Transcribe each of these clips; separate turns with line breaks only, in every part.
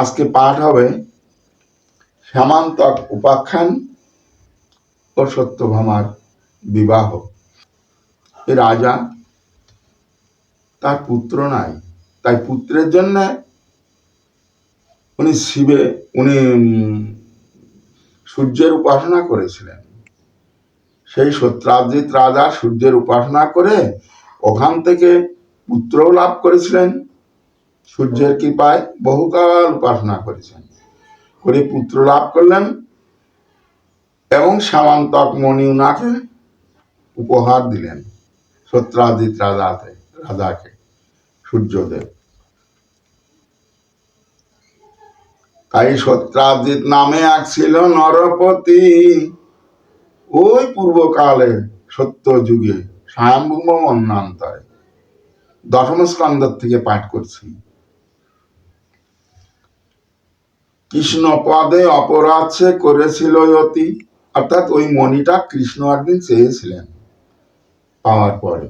আজকে পাঠ হবে শ্যামান্তক উপাখ্যান ও সত্যভামার বিবাহ। এ রাজা তার পুত্র নাই, তাই পুত্রের জন্য উনি শিবে, উনি সূর্যের উপাসনা করেছিলেন। সেই সত্রাজিৎ রাজা সূর্যের উপাসনা করে ওখান থেকে পুত্রও লাভ করেছিলেন। সূর্যের কৃপায় বহুকাল উপাসনা করেছেন। করে পুত্র লাভ করলেন এবং সামান্তক মণিউনাকে উপহার দিলেন সত্রাজিৎ রাজাকে রাজাকে, সূর্যদেব। তাই সত্রাজিৎ নামে এক ছিল নরপতি। ওই পূর্বকালে সত্য যুগে স্বয়ম্ভূম অন্যান্তরে দশম স্কন্ধর থেকে পাঠ করছি। কৃষ্ণ পদে অপরাধ করেছিল অতি। অর্থাৎ ওই মণিটা কৃষ্ণ একদিন চেয়েছিলেন পাওয়ার পরে।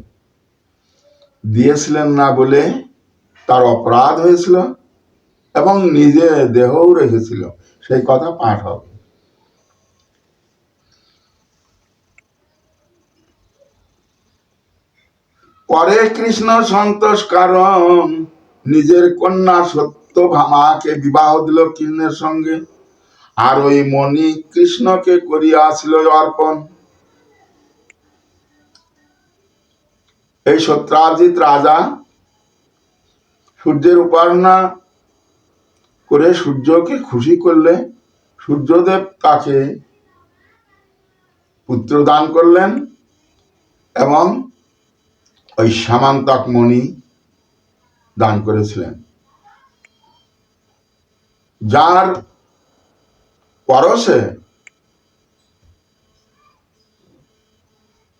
দিয়েছিলেন না বলে তার অপরাধ হয়েছিল এবং নিজে দেহও রেখেছিল। সেই কথা পাঠ হবে। পরে কৃষ্ণ সন্তোষ কারণ নিজের কন্যা সত্য ভামাকে বিবাহ দিল কৃষ্ণের সঙ্গে। আর ওই মণি কৃষ্ণকে করিয়াছিল অর্পণ। এই সত্রাজিৎ রাজা সূর্যের উপাসনা করে সূর্যকে খুশি করলে, সূর্যদেব তাকে পুত্র দান করলেন এবং ওই সামান্তক মণি দান করেছিলেন। যার পরশে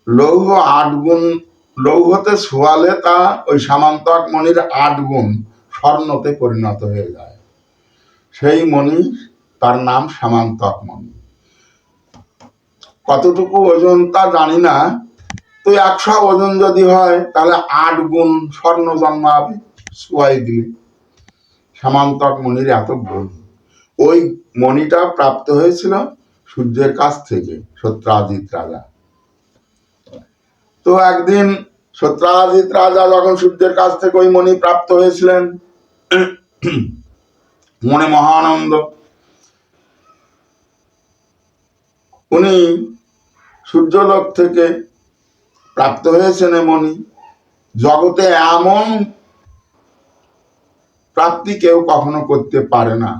লৌহ আট গুণ, লৌহতে শোয়ালে তা ওই সামান্তক মণির আট গুণ স্বর্ণতে পরিণত হয়ে যায়। সেই মণি তার নাম সামান্তক মণি। কতটুকু ওজন তা জানি না, তো একশো ওজন যদি হয়, তাহলে আট গুণ স্বর্ণ জন্মাবে, সোয়াই দিলে। সামান্তক মণির এত গুণ। ওই মণিটা প্রাপ্ত হয়েছিল সূর্যের কাছ থেকে সত্রাজিৎ রাজা। তো একদিন সত্রাজিৎ রাজা যখন সূর্যের কাছ থেকে ওই মণি প্রাপ্ত হয়েছিলেন, মনে মহানন্দ, উনি সূর্যলোক থেকে প্রাপ্ত হয়েছেন মণি। জগতে এমন প্রাপ্তি কেউ কখনো করতে পারে না।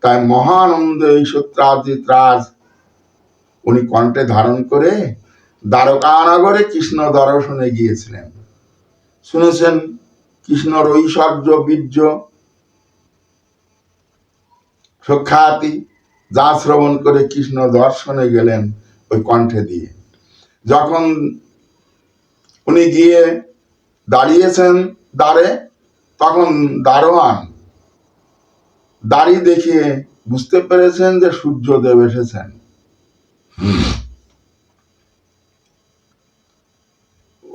তাই মহানন্দ এই সত্রাজিৎ রাজ উনি কণ্ঠে ধারণ করে দ্বারকানগরে কৃষ্ণ দর্শনে গিয়েছিলেন। শুনেছেন কৃষ্ণর ঐশ্বর্য বীর্য, সখ্যাতি, যা শ্রবণ করে কৃষ্ণ দর্শনে গেলেন ওই কণ্ঠে দিয়ে। যখন উনি গিয়ে দাঁড়িয়েছেন দ্বারে, তখন দারোয়ান দাড়ি দেখিয়ে বুঝতে পেরেছেন যে সূর্যদেব এসেছেন।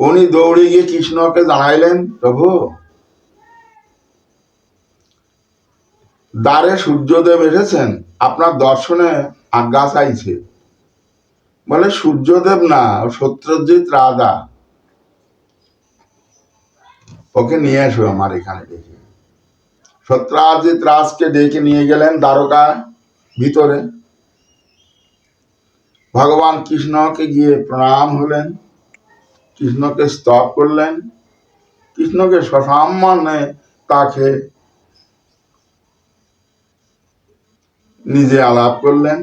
উনি দৌড়ে গিয়ে কৃষ্ণকে জানাইলেন, প্রভু, দ্বারে সূর্যদেব এসেছেন, আপনার দর্শনে আজ্ঞা চাইছে। বলে, সূর্যদেব না সত্যজিৎ রাজা। ওকে নিয়ে এসো আমার এখানে ডেকে সত্রাজিৎ রাজকে ডেকে নিয়ে গেলেন দ্বারকা ভিতরে। ভগবান কৃষ্ণকে গিয়ে প্রণাম হলেন, কৃষ্ণকে স্তব করলেন, কৃষ্ণকে সসম্মানে তাকে নিজে আলাপ করলেন।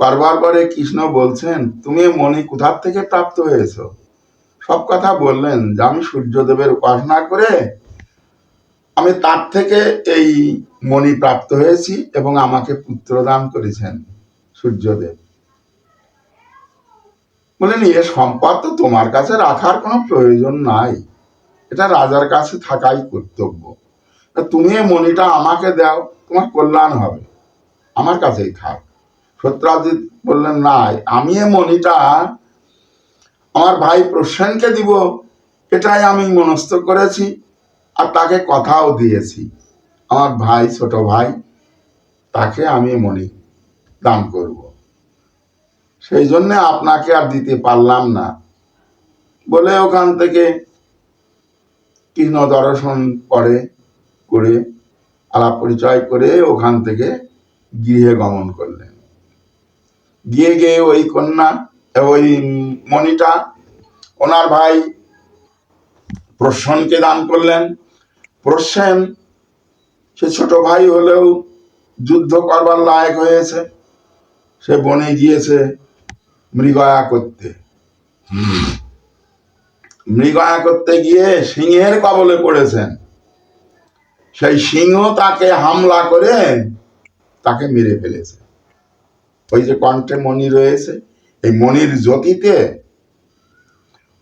করবার পরে কৃষ্ণ বলছেন, তুমি মণি কোথার থেকে প্রাপ্ত হয়েছো? সব কথা বললেন যে আমি সূর্যদেবের উপাসনা করে আমি তার থেকে এই মণি প্রাপ্ত হয়েছি এবং আমাকে পুত্র দান করেছেন সূর্যদেব। বলেন, এ সম্পদ তো তোমার কাছে রাখার কোনো প্রয়োজন নাই। এটা রাজার কাছে থাকাই কর্তব্য। তুমি এই মণিটা আমাকে দাও, তোমার কল্যাণ হবে। আমার কাছেই থাক। সত্রাজিৎ বললেন নাই আমি এ মণিটা আমার ভাই প্রসেনকে দিব। এটাই আমি মনস্থ করেছি। আর তাকে কথাও দিয়েছি। আমার ভাই, ছোট ভাই, তাকে আমি মণি দান করব। সেই জন্য আপনাকে আর দিতে পারলাম না। বলে ওখান থেকে কৃষ্ণ দর্শন করে করে আলাপ পরিচয় করে ওখান থেকে গৃহে গমন করলেন। গিয়ে গিয়ে ওই কন্যা, ওই মণিটা, ওনার ভাই প্রসেনকে দান করলেন। প্রসেন সে ছোট ভাই হলেও যুদ্ধ করবার লায়ক হয়েছে। সে বনে গিয়েছে মৃগয়া করতে। মৃগয়া করতে গিয়ে সিংহের কবলে পড়েছেন। সেই সিংহ তাকে হামলা করে তাকে মেরে ফেলেছে। ওই যে কণ্ঠে মণি রয়েছে, এই মণির জ্যোতিতে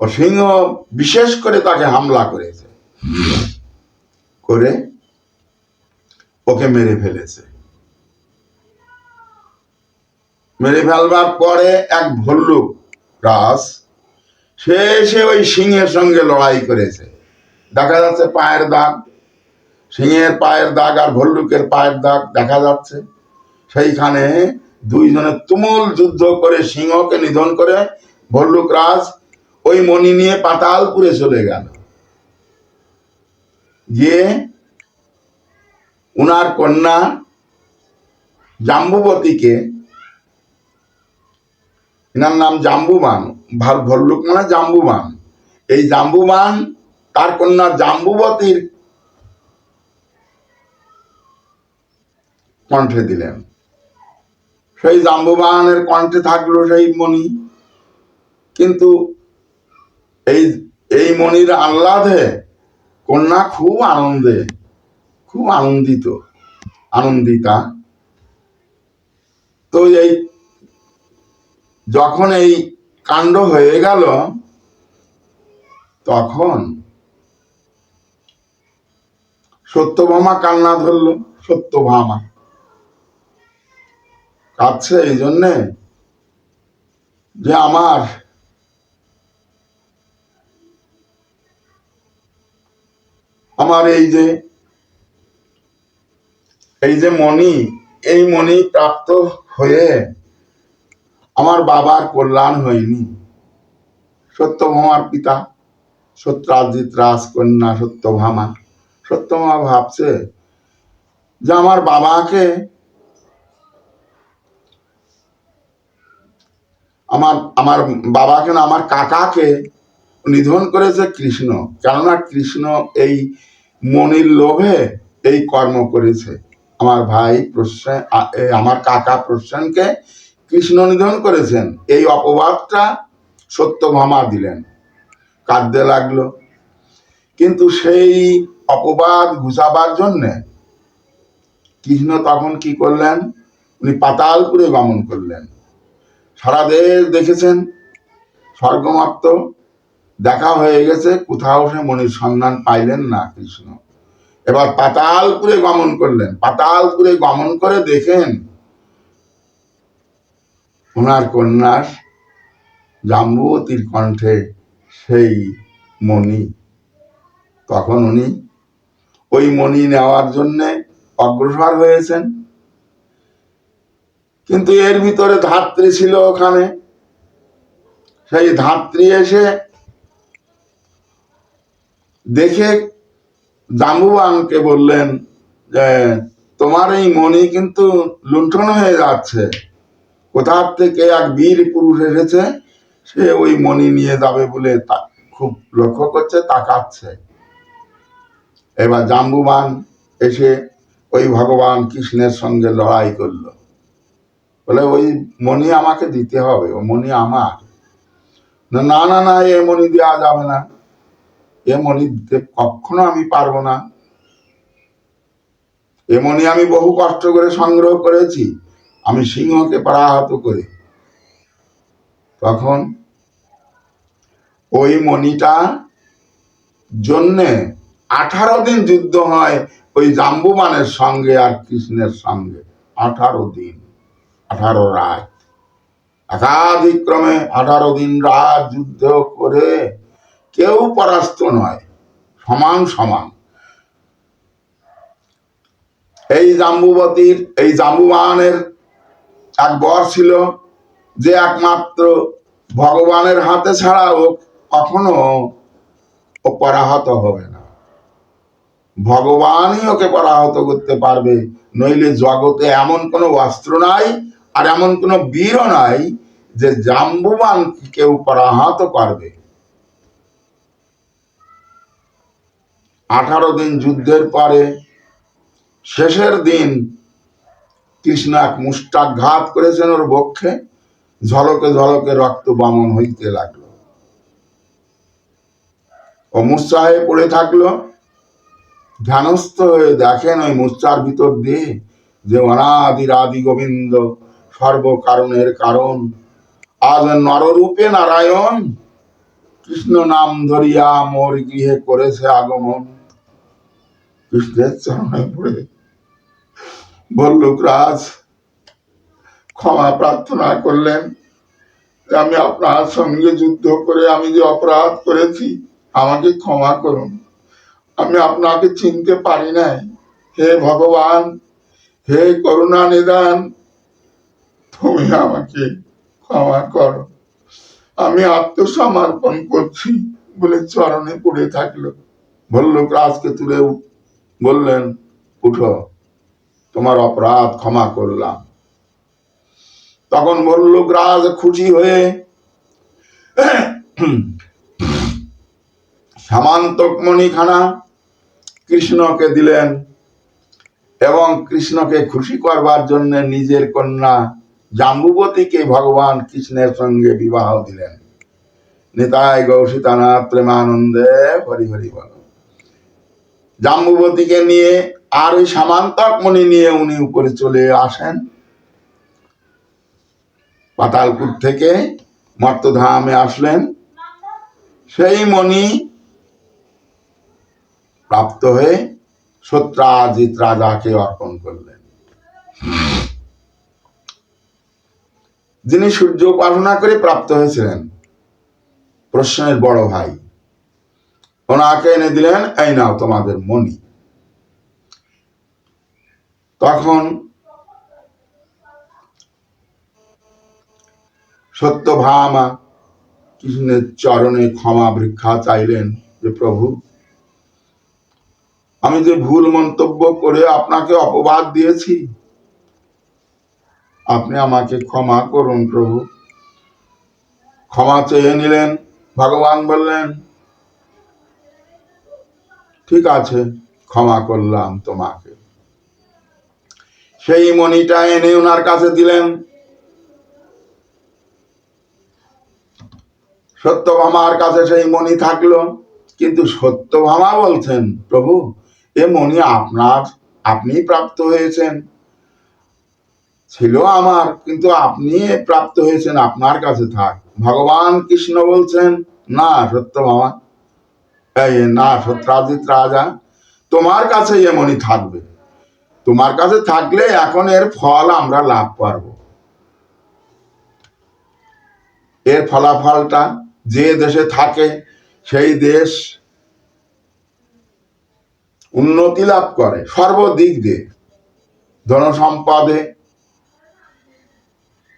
ও সিংহ বিশেষ করে তাকে হামলা করেছে। করে ওকে মেরে ফেলেছে। মেরে ফেলবার পরে এক ভল্লুক রাস সে এসে ওই সিংহের সঙ্গে লড়াই করেছে। দেখা যাচ্ছে পায়ের দাগ, সিংহের পায়ের দাগ আর ভল্লুকের পায়ের দাগ দেখা যাচ্ছে। সেইখানে দুইজনে তুমুল যুদ্ধ করে সিংহকে নিধন করে ভল্লুক রাজ ওই মণি নিয়ে পাতালপুরে চলে গেল। গিয়ে উনার কন্যা জাম্বুবতীকে, এনার নাম জাম্বুবান, ভালো ভল্লুক মানে জাম্বুবান। এই জাম্বুবান তার কন্যা জাম্বুবতীর কণ্ঠে দিলেন। সেই জাম্বুবানের কণ্ঠে থাকল সেই মণি। কিন্তু এই এই মণির আহ্লাদে কন্যা খুব আনন্দে, খুব আনন্দিত, আনন্দিতা। তো এই যখন এই কাণ্ড হয়ে গেল, তখন সত্যভামা কান্না ধরলো, সত্যভামা। কাঁদছে এই জন্যে যে আমার আমার এই যে এই যে মণি, এই মণি প্রাপ্ত হয়ে আমার বাবার কল্যাণ হয়নি। সত্যভামার পিতা সত্রাজিৎ রাজকন্যা, সত্যভামা সত্যভামা ভাবছে যে আমার বাবাকে আমার আমার বাবাকে না, আমার কাকাকে নিধন করেছে কৃষ্ণ। কেননা কৃষ্ণ এই মনির লোভে এই কর্ম করেছে। আমার ভাই প্রসেন আ- আমার কাকা প্রসেনকে কৃষ্ণ নিধন করেছেন। এই অপবাদটা সত্য সত্যভামা দিলেন। কাঁদতে লাগল। কিন্তু সেই অপবাদ ঘুষাবার জন্যে কৃষ্ণ তখন কি করলেন? উনি পাতালপুরে গমন করলেন। সারা দেশ দেখেছেন। স্বর্গমাত্র দেখা হয়ে গেছে, কোথাও সে মনির সন্ধান পাইলেন না কৃষ্ণ। এবার পাতালপুরে গমন করলেন। পাতালপুরে গমন করে দেখেন, ওনার কন্যার জাম্বুবতীর কণ্ঠে সেই মণি। তখন উনি ওই মণি নেওয়ার জন্যে অগ্রসর হয়েছেন। কিন্তু এর ভিতরে ধাত্রী ছিল ওখানে। সেই ধাত্রী এসে দেখে জাম্বুবানকে বললেন যে, তোমার এই মণি কিন্তু লুণ্ঠন হয়ে যাচ্ছে। কোথার থেকে এক বীর পুরুষ এসেছে? সে ওই মণি নিয়ে যাবে বলে খুব লক্ষ্য করছে, তাকাচ্ছে। এবার জাম্বুবান এসে ওই ভগবান কৃষ্ণের সঙ্গে লড়াই করল। বলে, ওই মণি আমাকে দিতে হবে, ও মণি আমার। না না না, এ মণি দেওয়া যাবে না। এ মণি দিতে কখনো আমি পারব না। এ মণি, আমি বহু কষ্ট করে সংগ্রহ করেছি। আমি সিংহকে পরাহত করে। তখন ওই মণিটা জন্যে আঠারো দিন যুদ্ধ হয় ওই জাম্বুবানের সঙ্গে আর কৃষ্ণের সঙ্গে। আঠারো দিন, আঠারো রাত। একাধিক্রমে আঠারো দিন রাত যুদ্ধ করে কেউ পরাস্ত নয়, সমান সমান। এই জাম্বুবতীর, এই জাম্বুবানের এক বর ছিল যে একমাত্র ভগবানের হাতে ছাড়া ও কখনো ও পরাহত হবে না। ভগবানই ওকে পরাহত করতে পারবে, নইলে জগতে এমন কোনো অস্ত্র নাই আর এমন কোনো বীরও নাই যে জাম্বুবান কেউ পরাহত করবে। আঠারো দিন যুদ্ধের পরে শেষের দিন কৃষ্ণ এক মুষ্টাঘাত করেছেন ওর বক্ষে, ঝলকে ঝলকে রক্ত বামন হইতে লাগল। ও মূর্ছা হয়ে পড়ে থাকল, ধ্যানস্থ হয়ে দেখেন ওই মূর্ছার ভিতর দিয়ে যে অনাদির আদি গোবিন্দ সর্বকারণের কারণ। আজ নররূপে নারায়ণ, কৃষ্ণ নাম ধরিয়া মোর গৃহে করেছে আগমন। কৃষ্ণের চরণে পড়ে ভল্লুকরাজ ক্ষমা প্রার্থনা করলেন আমি আপনার সঙ্গে যুদ্ধ করে আমি যে অপরাধ করেছি, আমাকে ক্ষমা করুন। আমি আপনাকে চিনতে পারি নাই। হে ভগবান, হে করুণা নিদান, তুমি আমাকে ক্ষমা করো। আমি আত্মসমর্পণ করছি বলে চরণে পড়ে থাকল। ভল্লুক রাজকে তুলে বললেন, উঠো, তোমার অপরাধ ক্ষমা করলাম। তখন ভল্লুক রাজ খুশি হয়ে সামান্তক মণিখানা কৃষ্ণকে দিলেন এবং কৃষ্ণকে খুশি করবার জন্য নিজের কন্যা জাম্বুবতীকে ভগবান কৃষ্ণের সঙ্গে বিবাহ দিলেন। নিতাই গৌসিতানাথ প্রেমানন্দে হরি হরি বল। জাম্বুবতীকে নিয়ে আর ওই সামান্তক মণি নিয়ে উনি উপরে চলে আসেন। পাতালপুর থেকে মর্তধামে আসলেন। সেই মণি প্রাপ্ত হয়ে সত্রাজিৎ রাজাকে অর্পণ করলেন। যিনি সূর্য উপাসনা করে প্রাপ্ত হয়েছিলেন, প্রশ্নের বড় ভাই। ওনাকে এনে দিলেন, এই নাও তোমাদের মণি। তখন সত্য সত্যভামা কৃষ্ণের চরণে ক্ষমা ভিক্ষা চাইলেন যে, প্রভু, আমি যে ভুল মন্তব্য করে আপনাকে অপবাদ দিয়েছি, আপনি আমাকে ক্ষমা করুন প্রভু। ক্ষমা চেয়ে নিলেন, ভগবান বললেন ঠিক আছে, ক্ষমা করলাম তোমাকে। সেই মণিটা এনে ওনার কাছে দিলেন। সত্যভামার কাছে সেই মণি থাকল, কিন্তু সত্যভামা বলছেন, প্রভু, এ মণি আপনার আপনি প্রাপ্ত হয়েছেন। ছিল আমার, কিন্তু আপনি প্রাপ্ত হয়েছেন, আপনার কাছে থাক। ভগবান কৃষ্ণ বলছেন, না, সত্যভামা না সত্রাজিৎ রাজা, তোমার কাছে এ মণি থাকবে। তোমার কাছে থাকলে এখন এর ফল আমরা লাভ করব এর ফলাফলটা যে দেশে থাকে, সেই দেশ উন্নতি লাভ করে, সর্বদিক দিয়ে। ধনসম্পদে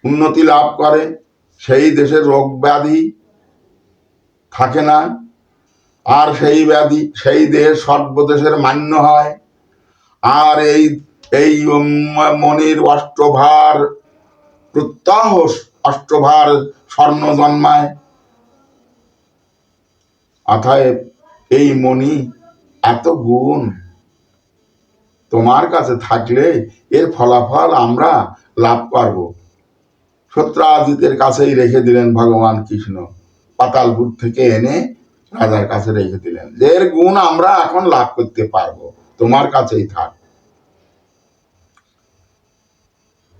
উন্নতি লাভ করে, সেই দেশের রোগ ব্যাধি থাকে না। আর সেই ব্যাধি, সেই দেশ সর্বদেশের মান্য হয়। আর এই এই মনির অষ্টভার, প্রত্যাহ অষ্টভার স্বর্ণ জন্মায়। অতএব এই মণি এত গুণ। তোমার কাছে থাকলে এর ফলাফল আমরা লাভ করব সত্রাজিতের কাছেই রেখে দিলেন ভগবান কৃষ্ণ। পাতালপুর থেকে এনে রাজার কাছে রেখে দিলেন। যে এর গুণ আমরা এখন লাভ করতে পারব। তোমার কাছেই থাক।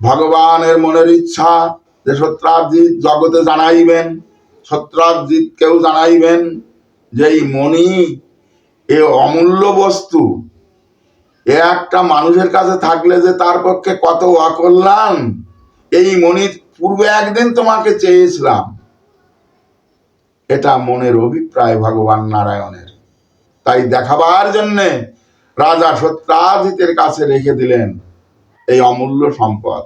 ভগবানের মনের ইচ্ছা যে সত্রাজিৎ জগতে জানাইবেন সত্রাজিৎ কেউ জানাইবেন যে এই মণি, এ অমূল্য বস্তু। এ একটা মানুষের কাছে থাকলে যে তার পক্ষে কত অকল্যাণ। এই মণি পূর্বে একদিন তোমাকে চেয়েছিলাম। এটা মনের অভিপ্রায় ভগবান নারায়ণের। তাই দেখাবার জন্যে রাজা সত্রাজিতের কাছে রেখে দিলেন এই অমূল্য সম্পদ।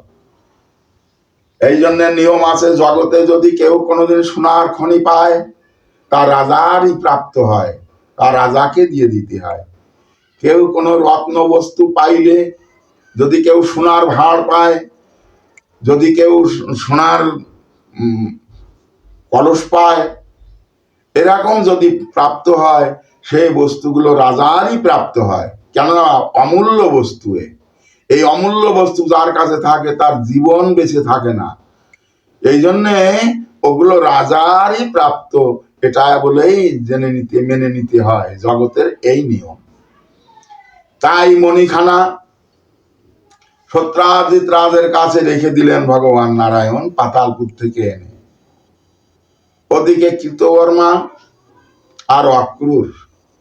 এই জন্য নিয়ম আছে, জগতে যদি কেউ কোনোদিন সোনার খনি পায় তা রাজারই প্রাপ্ত হয় তা রাজাকে দিয়ে দিতে হয়। কেউ কোনো রত্ন বস্তু পাইলে যদি কেউ সোনার ভাড় পায়, যদি কেউ সোনার কলস পায় এরকম যদি প্রাপ্ত হয়, সেই বস্তুগুলো রাজারই প্রাপ্ত হয়। কেননা অমূল্য বস্তু এই অমূল্য বস্তু যার কাছে থাকে, তার জীবন বেঁচে থাকে না। এই জন্যে ওগুলো রাজারই প্রাপ্ত, এটা বলেই জেনে নিতে, মেনে নিতে হয় জগতের এই নিয়ম। তাই মণিখানা সত্রাজিৎ রাজের কাছে রেখে দিলেন ভগবান নারায়ণ, পাতালপুর থেকে এনে। ওদিকে কৃতবর্মা আর অক্রুর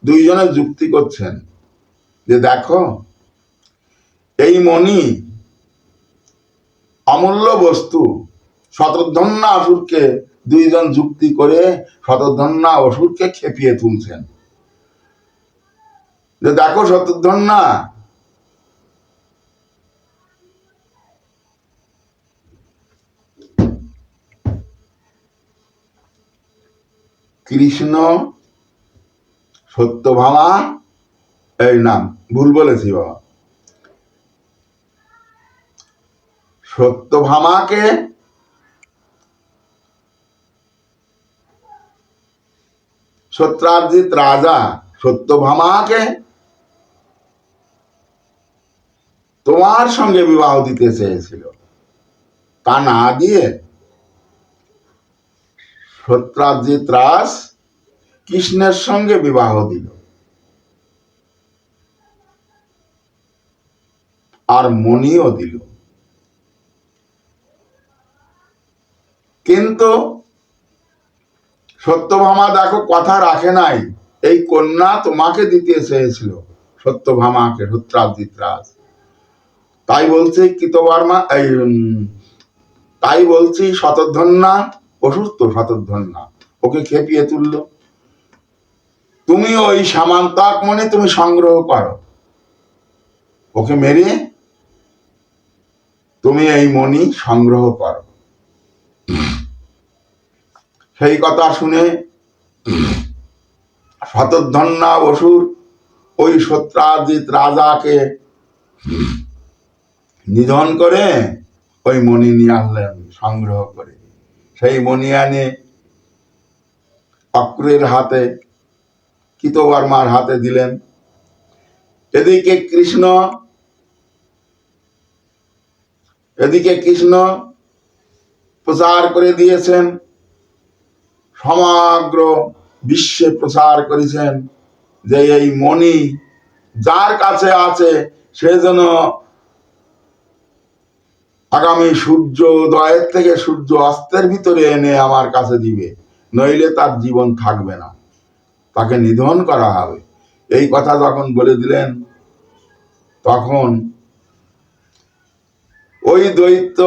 দুইজনে যুক্তি করছেন যে দেখো, এই মণি অমূল্য বস্তু, শতধন্যা অসুরকে দুইজন যুক্তি করে শতধন্যা অসুরকে খেপিয়ে তুলছেন। যে দেখো, শতধন্যা কৃষ্ণ, সত্যভামা, এই নাম, ভুল বলেছি বাবা। সত্যভামাকে সত্রাজিৎ রাজা, সত্যভামাকে তোমার সঙ্গে বিবাহ দিতে চেয়েছিল। তা না দিয়ে সত্রাজিৎ রাজ কৃষ্ণের সঙ্গে বিবাহ দিল। আর মণিও দিল। কিন্তু সত্যভামা দেখো কথা রাখে নাই। এই কন্যা তোমাকে দিতে চেয়েছিল, সত্যভামাকে সত্রাজিৎ রাজ তাই বলছে কৃতবর্মা এই তাই বলছি শতধন্যা অসুস্থ শতধন্যা। ওকে খেপিয়ে তুললো। তুমি ওই সামান্তাক মনে তুমি সংগ্রহ করো। ওকে মেরে তুমি এই মণি সংগ্রহ করো। সেই কথা শুনে শতধন্যা অসুর ওই সত্রাজিৎ রাজাকে নিধন করে ওই মণি নিয়ে আনলেন সংগ্রহ করে। সেই মণি আনে অক্রের হাতে, কৃতবর্মার হাতে দিলেন। এদিকে কৃষ্ণ এদিকে কৃষ্ণ প্রচার করে দিয়েছেন। সমগ্র বিশ্বে প্রচার করেছেন যে এই মণি যার কাছে আছে, সে যেন আগামী সূর্য উদয়ের থেকে সূর্য অস্তের ভিতরে এনে আমার কাছে দিবে, নইলে তার জীবন থাকবে না। তাকে নিধন করা হবে। এই কথা যখন বলে দিলেন, তখন ওই দৈত্য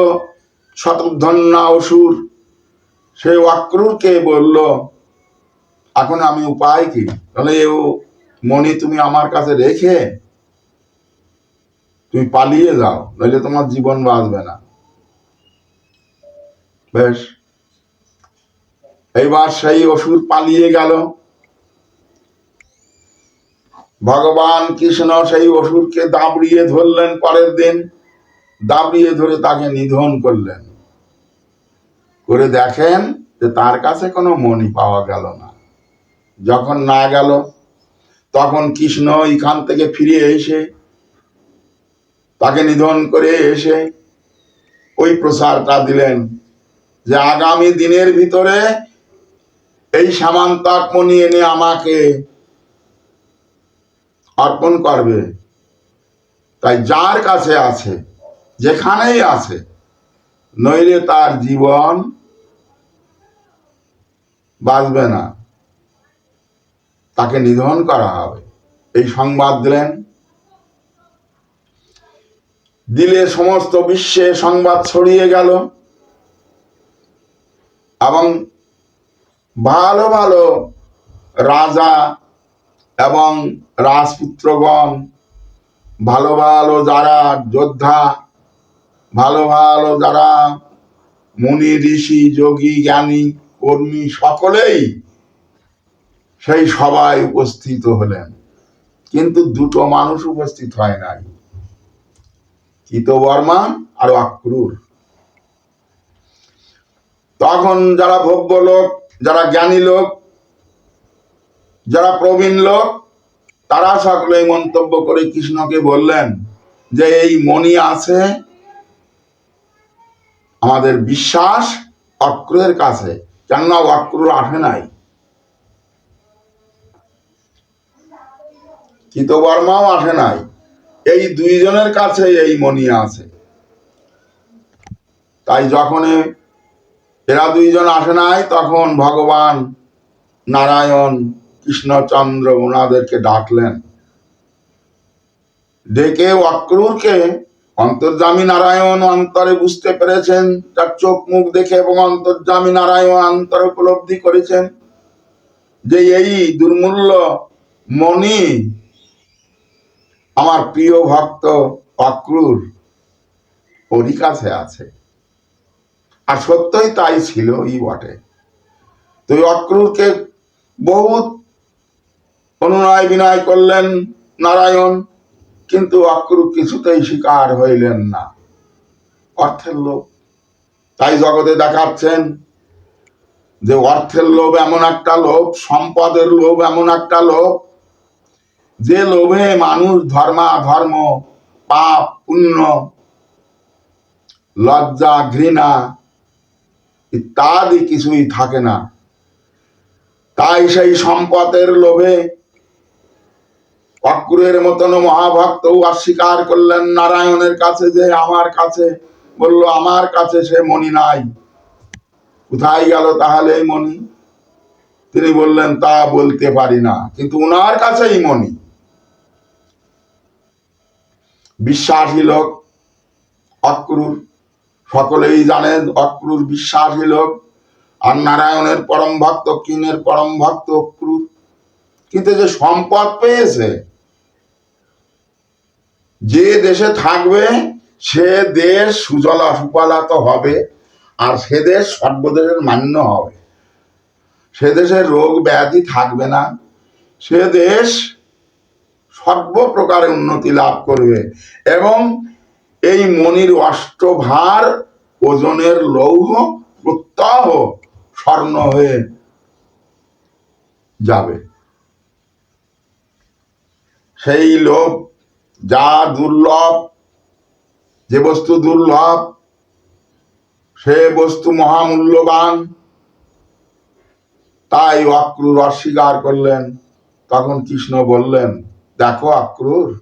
শতধন্যা অসুর, সে অক্রুরকে বলল, এখন আমি উপায় কি? তাহলে এ মণি তুমি আমার কাছে রেখে তুমি পালিয়ে যাও, নইলে তোমার জীবন বাঁচবে না। বেশ। এইবার সেই অসুর পালিয়ে গেল। ভগবান কৃষ্ণ সেই অসুরকে দাবড়িয়ে ধরলেন পরের দিন। দাবড়িয়ে ধরে তাকে নিধন করলেন। করে দেখেন যে তার কাছে কোনো মণি পাওয়া গেল না। যখন না গেল, তখন কৃষ্ণ এখান থেকে ফিরে এসে তাকে নিধন করে এসে ওই প্রচারটা দিলেন যে আগামী দিনের ভিতরে এই সামান্তাক মণি এনে আমাকে অর্পণ করবে। তাই যার কাছে আছে, যেখানেই আছে, নইলে তার জীবন বাঁচবে না। তাকে নিধন করা হবে। এই সংবাদ দিলেন দিলে সমস্ত বিশ্বে সংবাদ ছড়িয়ে গেল এবং ভালো ভালো রাজা এবং রাজপুত্রগণ, ভালো ভালো যারা যোদ্ধা, ভালো ভালো যারা মুনি, ঋষি, যোগী, জ্ঞানী, কর্মী সকলেই সেই সবাই উপস্থিত হলেন। কিন্তু দুটো মানুষ উপস্থিত হয় নাই। বর্মা আর অক্রুর। তখন যারা ভব্য লোক, যারা জ্ঞানী লোক, যারা প্রবীণ লোক, তারা সকলে মন্তব্য করে কৃষ্ণকে বললেন যে, এই মণি আছে আমাদের বিশ্বাস অক্রুরের কাছে। কেননা অক্রুর আসে নাই। কৃতবর্মাও আসে নাই। এই দুইজনের কাছে এই মণি আছে। তাই যখন এরা দুইজন আসে নাই, তখন ভগবান নারায়ণ, কৃষ্ণচন্দ্র ওনাদেরকে ডাকলেন। ডেকে অক্রুরকে অন্তর্জামী নারায়ণ, অন্তরে বুঝতে পেরেছেন, তার চোখ মুখ দেখে এবং অন্তর্জামী নারায়ণ অন্তরে উপলব্ধি করেছেন যে এই দুর্মূল্য মণি আমার প্রিয় ভক্ত অক্রুর ওরই কাছে আছে। আর সত্যই তাই ছিল ই বটে। তো অক্রুরকে বহুত অনুনয় বিনয় করলেন নারায়ণ, কিন্তু অক্রুর কিছুতেই শিকার হইলেন না। অর্থের লোভ। তাই জগতে দেখাচ্ছেন যে অর্থের লোভ এমন একটা লোভ, সম্পদের লোভ এমন একটা লোভ যে লোভে মানুষ ধর্মা ধর্ম, পাপ, পুণ্য, লজ্জা, ঘৃণা ইত্যাদি কিছুই থাকে না। তাই সেই সম্পদের লোভে অক্রুরের মতন মহাভক্ত অস্বীকার করলেন নারায়ণের কাছে যে আমার কাছে। বলল, আমার কাছে সে মণি নাই। কোথায় গেল তাহলে এই মণি? তিনি বললেন, তা বলতে পারি না। কিন্তু উনার কাছেই মণি। বিশ্বাসী লোক অক্রুর সকলেই জানেন অক্রুর বিশ্বাসী লোক আর নারায়ণের পরম ভক্ত, কিনের পরম ভক্ত অক্রুর কিন্তু যে সম্পদ পেয়েছে, যে দেশে থাকবে, সে দেশ সুজলা সুফলা তো হবে, আর সে দেশ সর্বদেশের মান্য হবে। সে দেশের রোগ ব্যাধি থাকবে না। সে দেশ সর্বপ্রকারে উন্নতি লাভ করবে। এবং এই মনির অষ্টভার ওজনের লৌহ প্রত্যাহ স্বর্ণ হয়ে যাবে। সেই লোভ যা দুর্লভ, যে বস্তু দুর্লভ, সে বস্তু মহামূল্যবান, তাই অক্রুর অস্বীকার করলেন। তখন কৃষ্ণ বললেন দেখো অক্রুর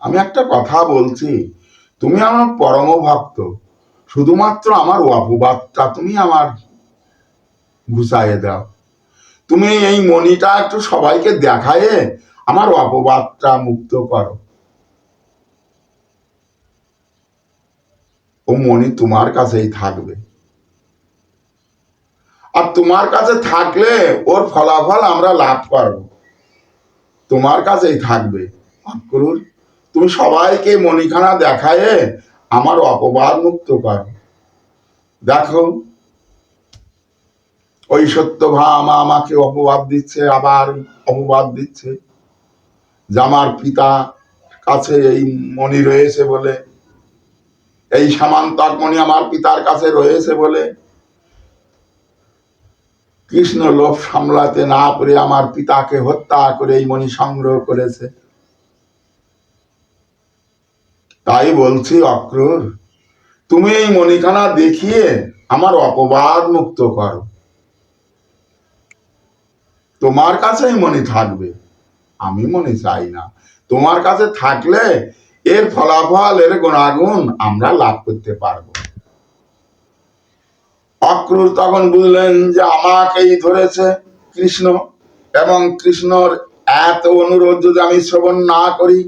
আমি একটা কথা বলছি, তুমি আমার পরম ভক্ত। শুধুমাত্র আমার অপবাদটা তুমি আমার ঘুষাইয়ে দাও। তুমি এই মণিটা একটু সবাইকে দেখায়ে আমার অপবাদটা মুক্ত করো। ও মণি তোমার কাছেই থাকবে। আর তোমার কাছে থাকলে ওর ফলাফল আমরা লাভ করব। তোমার কাছেই থাকবে। অক্রুর তুমি সবাইকে মণিখানা দেখায়ে আমার অপবাদ মুক্ত করো। দেখো, ওই সত্যভামা আমাকে অপবাদ দিচ্ছে, আবার অপবাদ দিচ্ছে। যে আমার পিতা কাছে এই মণি রয়েছে বলে, এই সামান্তক মণি আমার পিতার কাছে রয়েছে বলে কৃষ্ণ লোভ সামলাতে না পেরে আমার পিতাকে হত্যা করে এই মণি সংগ্রহ করেছে। তাই বলছি, অক্রুর, তুমি এই মণিখানা দেখিয়ে আমার অপবাদ মুক্ত করো। তোমার কাছেই মণি থাকবে, আমি মনে চাই না। তোমার কাছে থাকলে এর ফলাফল এর গুণাগুণ আমরা লাভ করতে পারব। অক্রুর তখন বুঝলেন যে আমাকেই ধরেছে কৃষ্ণ এবং কৃষ্ণর এত অনুরোধ যদি আমি শ্রবণ না করি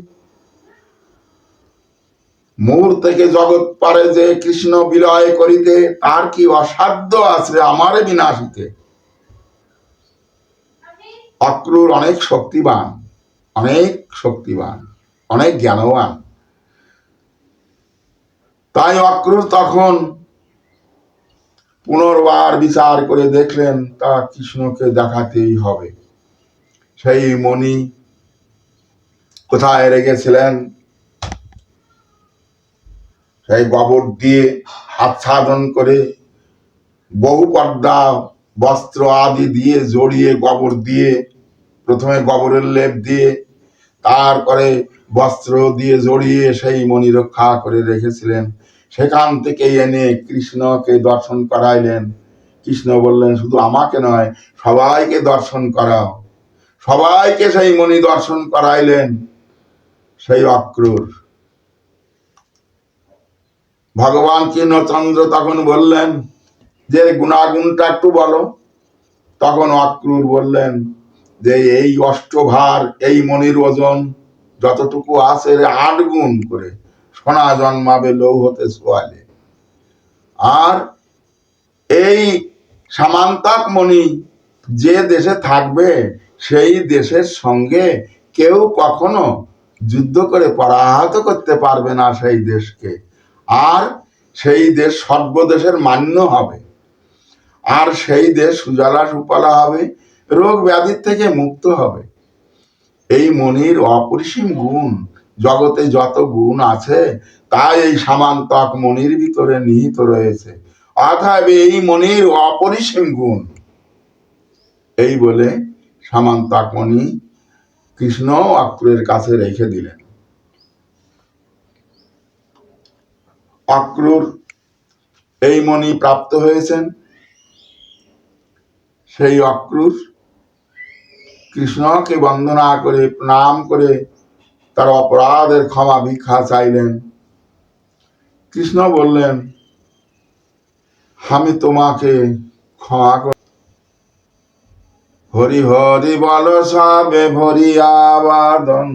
মুহূর্তকে জগৎ পারে যে কৃষ্ণ বিলয় করিতে তার কি অসাধ্য আছে আমার বিনাশিতে? অক্রুর অনেক শক্তিবান অনেক শক্তিবান, অনেক জ্ঞানবান। তাই অক্রুর তখন পুনর্বার বিচার করে দেখলেন তা কৃষ্ণকে দেখাতেই হবে। সেই মণি কোথায় রেখেছিলেন? সেই গোবর দিয়ে আচ্ছাদন করে বহু পর্দা, বস্ত্র আদি দিয়ে জড়িয়ে গোবর দিয়ে, প্রথমে গোবরের লেপ দিয়ে, তারপরে বস্ত্র দিয়ে জড়িয়ে সেই মণি রক্ষা করে রেখেছিলেন। সেখান থেকে এনে কৃষ্ণকে দর্শন করাইলেন। কৃষ্ণ বললেন, শুধু আমাকে নয়, সবাইকে দর্শন করাও। সবাইকে সেই মণি দর্শন করাইলেন, সেই অক্রুর। ভগবান কৃষ্ণচন্দ্র তখন বললেন, যে গুণাগুণটা একটু বলো। তখন অক্রুর বললেন, যে এই অষ্টভার, এই মনির ওজন যতটুকু আছে, আট গুণ করে। সোনা জন্মাবে লৌহতে সোয়ালে। আর এই সামান্তাক মণি যে দেশে থাকবে, সেই দেশের সঙ্গে কেউ কখনো যুদ্ধ করে পরাহত করতে পারবে না সেই দেশকে। আর সেই দেশ সর্বদেশের মান্য হবে। আর সেই দেশ সুজলা সুফলা হবে, রোগ ব্যাধির থেকে মুক্ত হবে। এই মনির অপরিসীম গুণ জগতে যত গুণ আছে, তাই এই সামান্তক মনির ভিতরে নিহিত রয়েছে। অর্থাৎ এই মনির অপরিসীম গুণ। এই বলে সামান্তক মণি কৃষ্ণ অক্রুরের কাছে রেখে দিলেন। অক্রুর এই মণি প্রাপ্ত হয়েছেন। সেই অক্রুর কৃষ্ণকে বন্দনা করে, প্রণাম করে তার অপরাধের ক্ষমা ভিক্ষা চাইলেন। কৃষ্ণ বললেন, আমি তোমাকে ক্ষমা কর হরি হরি বল সবে ভরি আবাদন